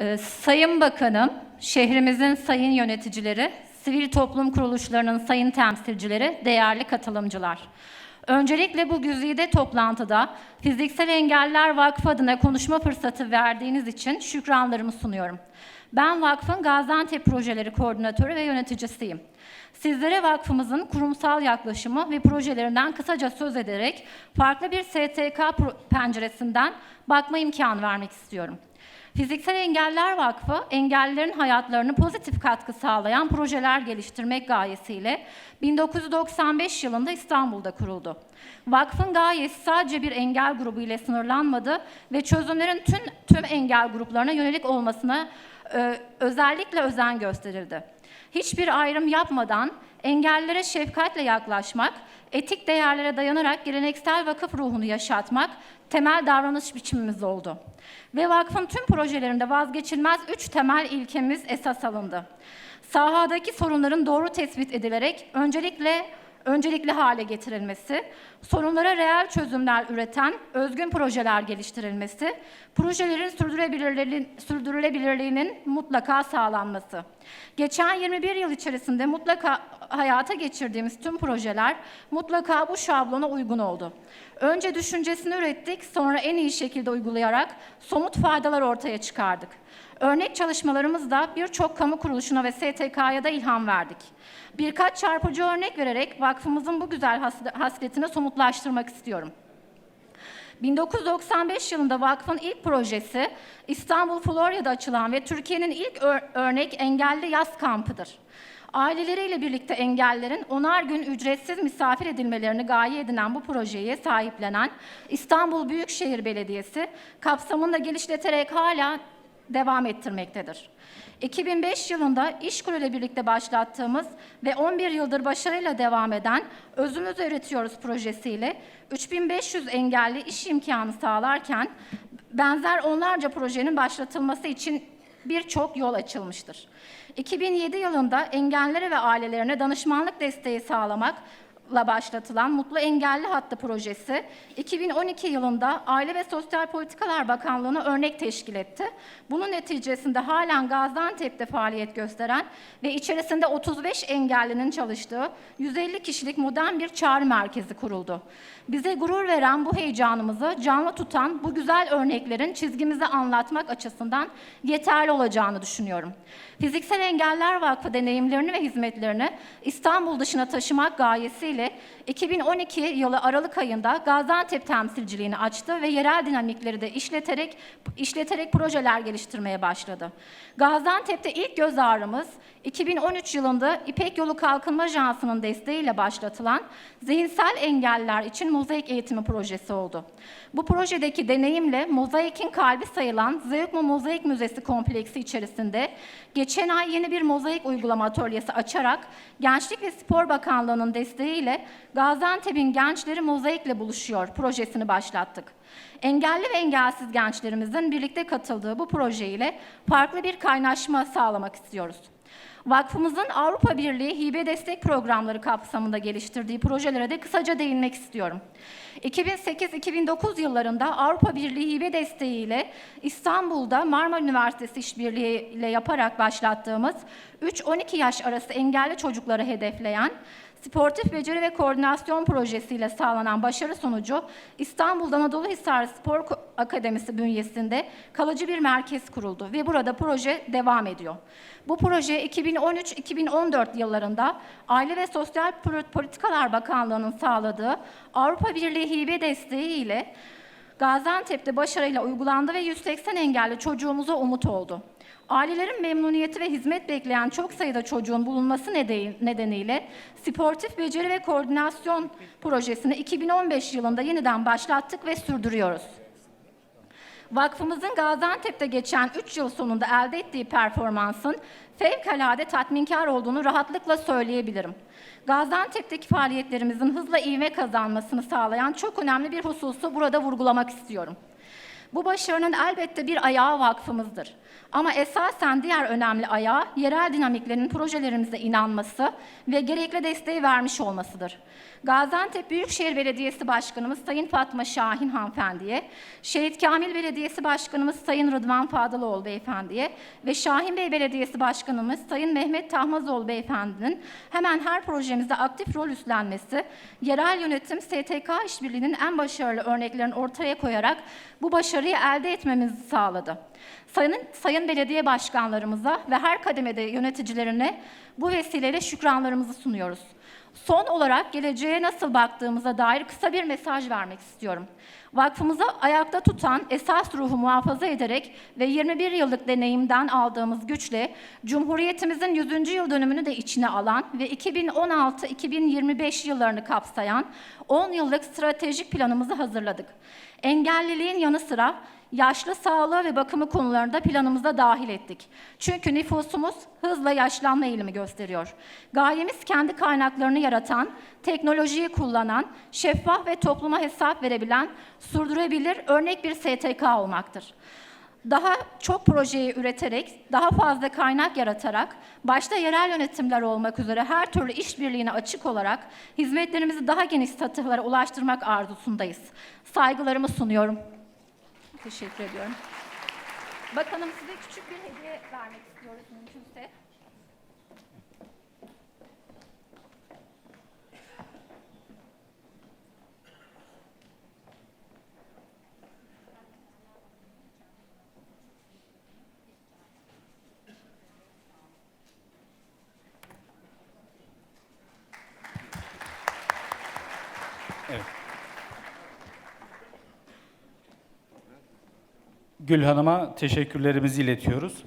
Ee, Sayın Bakanım, şehrimizin sayın yöneticileri, sivil toplum kuruluşlarının sayın temsilcileri, değerli katılımcılar. Öncelikle bu güzide toplantıda Fiziksel Engelliler Vakfı adına konuşma fırsatı verdiğiniz için şükranlarımı sunuyorum. Ben vakfın Gaziantep Projeleri Koordinatörü ve yöneticisiyim. Sizlere vakfımızın kurumsal yaklaşımı ve projelerinden kısaca söz ederek farklı bir STK penceresinden bakma imkanı vermek istiyorum. Fiziksel Engeller Vakfı, engellilerin hayatlarını pozitif katkı sağlayan projeler geliştirmek gayesiyle 1995 yılında İstanbul'da kuruldu. Vakfın gayesi sadece bir engel grubu ile sınırlanmadı ve çözümlerin tüm, tüm engel gruplarına yönelik olmasına e, özellikle özen gösterildi. Hiçbir ayrım yapmadan engellilere şefkatle yaklaşmak, etik değerlere dayanarak geleneksel vakıf ruhunu yaşatmak temel davranış biçimimiz oldu. Ve vakfın tüm projelerinde vazgeçilmez üç temel ilkemiz esas alındı. Sahadaki sorunların doğru tespit edilerek öncelikle öncelikli hale getirilmesi, sorunlara reel çözümler üreten özgün projeler geliştirilmesi, projelerin sürdürülebilirliği- sürdürülebilirliğinin mutlaka sağlanması. Geçen 21 yıl içerisinde mutlaka hayata geçirdiğimiz tüm projeler mutlaka bu şablona uygun oldu. Önce düşüncesini ürettik, sonra en iyi şekilde uygulayarak somut faydalar ortaya çıkardık. Örnek çalışmalarımızda birçok kamu kuruluşuna ve STK'ya da ilham verdik. Birkaç çarpıcı örnek vererek vakfımızın bu güzel has- hasletini somutlaştırmak istiyorum. 1995 yılında vakfın ilk projesi İstanbul Florya'da açılan ve Türkiye'nin ilk ör- örnek engelli yaz kampıdır. Aileleriyle birlikte engellerin onar gün ücretsiz misafir edilmelerini gaye edinen bu projeye sahiplenen İstanbul Büyükşehir Belediyesi kapsamında geliştirerek hala devam ettirmektedir. 2005 yılında İşkur ile birlikte başlattığımız ve 11 yıldır başarıyla devam eden Özümüzü Üretiyoruz projesiyle 3500 engelli iş imkanı sağlarken benzer onlarca projenin başlatılması için birçok yol açılmıştır. 2007 yılında engellilere ve ailelerine danışmanlık desteği sağlamak la başlatılan Mutlu Engelli Hattı projesi 2012 yılında Aile ve Sosyal Politikalar Bakanlığı'na örnek teşkil etti. Bunun neticesinde halen Gaziantep'te faaliyet gösteren ve içerisinde 35 engellinin çalıştığı 150 kişilik modern bir çağrı merkezi kuruldu. Bize gurur veren bu heyecanımızı canlı tutan bu güzel örneklerin çizgimizi anlatmak açısından yeterli olacağını düşünüyorum. Fiziksel Engeller Vakfı deneyimlerini ve hizmetlerini İstanbul dışına taşımak gayesiyle 2012 yılı Aralık ayında Gaziantep temsilciliğini açtı ve yerel dinamikleri de işleterek işleterek projeler geliştirmeye başladı. Gaziantep'te ilk göz ağrımız 2013 yılında İpek Yolu Kalkınma Ajansı'nın desteğiyle başlatılan zihinsel engelliler için mozaik eğitimi projesi oldu. Bu projedeki deneyimle mozaikin kalbi sayılan Zeugma Mozaik Müzesi kompleksi içerisinde geçen ay yeni bir mozaik uygulama atölyesi açarak Gençlik ve Spor Bakanlığı'nın desteğiyle Gaziantep'in gençleri mozaikle buluşuyor projesini başlattık. Engelli ve engelsiz gençlerimizin birlikte katıldığı bu projeyle farklı bir kaynaşma sağlamak istiyoruz. Vakfımızın Avrupa Birliği hibe destek programları kapsamında geliştirdiği projelere de kısaca değinmek istiyorum. 2008-2009 yıllarında Avrupa Birliği hibe desteğiyle İstanbul'da Marmara Üniversitesi işbirliği ile yaparak başlattığımız 3-12 yaş arası engelli çocukları hedefleyen Sportif Beceri ve Koordinasyon Projesi'yle sağlanan başarı sonucu İstanbul'da Anadolu Hisar Spor Akademisi bünyesinde kalıcı bir merkez kuruldu ve burada proje devam ediyor. Bu proje 2013-2014 yıllarında Aile ve Sosyal Politikalar Bakanlığı'nın sağladığı Avrupa Birliği hibe desteği ile Gaziantep'te başarıyla uygulandı ve 180 engelli çocuğumuza umut oldu. Ailelerin memnuniyeti ve hizmet bekleyen çok sayıda çocuğun bulunması nedeni- nedeniyle Sportif Beceri ve Koordinasyon Projesini 2015 yılında yeniden başlattık ve sürdürüyoruz. Vakfımızın Gaziantep'te geçen 3 yıl sonunda elde ettiği performansın fevkalade tatminkar olduğunu rahatlıkla söyleyebilirim. Gaziantep'teki faaliyetlerimizin hızla ivme kazanmasını sağlayan çok önemli bir hususu burada vurgulamak istiyorum. Bu başarının elbette bir ayağı vakfımızdır. Ama esasen diğer önemli ayağı yerel dinamiklerin projelerimize inanması ve gerekli desteği vermiş olmasıdır. Gaziantep Büyükşehir Belediyesi Başkanımız Sayın Fatma Şahin hanımefendiye, Şehit Kamil Belediyesi Başkanımız Sayın Rıdvan Fadıloğlu beyefendiye ve Şahin Bey Belediyesi Başkanımız Sayın Mehmet Tahmazoğlu beyefendinin hemen her projemizde aktif rol üstlenmesi, yerel yönetim STK işbirliğinin en başarılı örneklerini ortaya koyarak bu başarıyı elde etmemizi sağladı. Sayın, sayın belediye başkanlarımıza ve her kademede yöneticilerine bu vesileyle şükranlarımızı sunuyoruz. Son olarak geleceğe nasıl baktığımıza dair kısa bir mesaj vermek istiyorum. Vakfımızı ayakta tutan esas ruhu muhafaza ederek ve 21 yıllık deneyimden aldığımız güçle Cumhuriyetimizin 100. yıl dönümünü de içine alan ve 2016-2025 yıllarını kapsayan 10 yıllık stratejik planımızı hazırladık. Engelliliğin yanı sıra yaşlı sağlığı ve bakımı konularında planımıza dahil ettik. Çünkü nüfusumuz hızla yaşlanma eğilimi gösteriyor. Gayemiz kendi kaynaklarını yaratan, teknolojiyi kullanan, şeffaf ve topluma hesap verebilen, sürdürebilir örnek bir STK olmaktır. Daha çok projeyi üreterek, daha fazla kaynak yaratarak, başta yerel yönetimler olmak üzere her türlü işbirliğine açık olarak hizmetlerimizi daha geniş satıhlara ulaştırmak arzusundayız. Saygılarımı sunuyorum. Teşekkür ediyorum. Bakanım size küçük bir hediye vermek istiyoruz mümkünse. Gül Hanım'a teşekkürlerimizi iletiyoruz.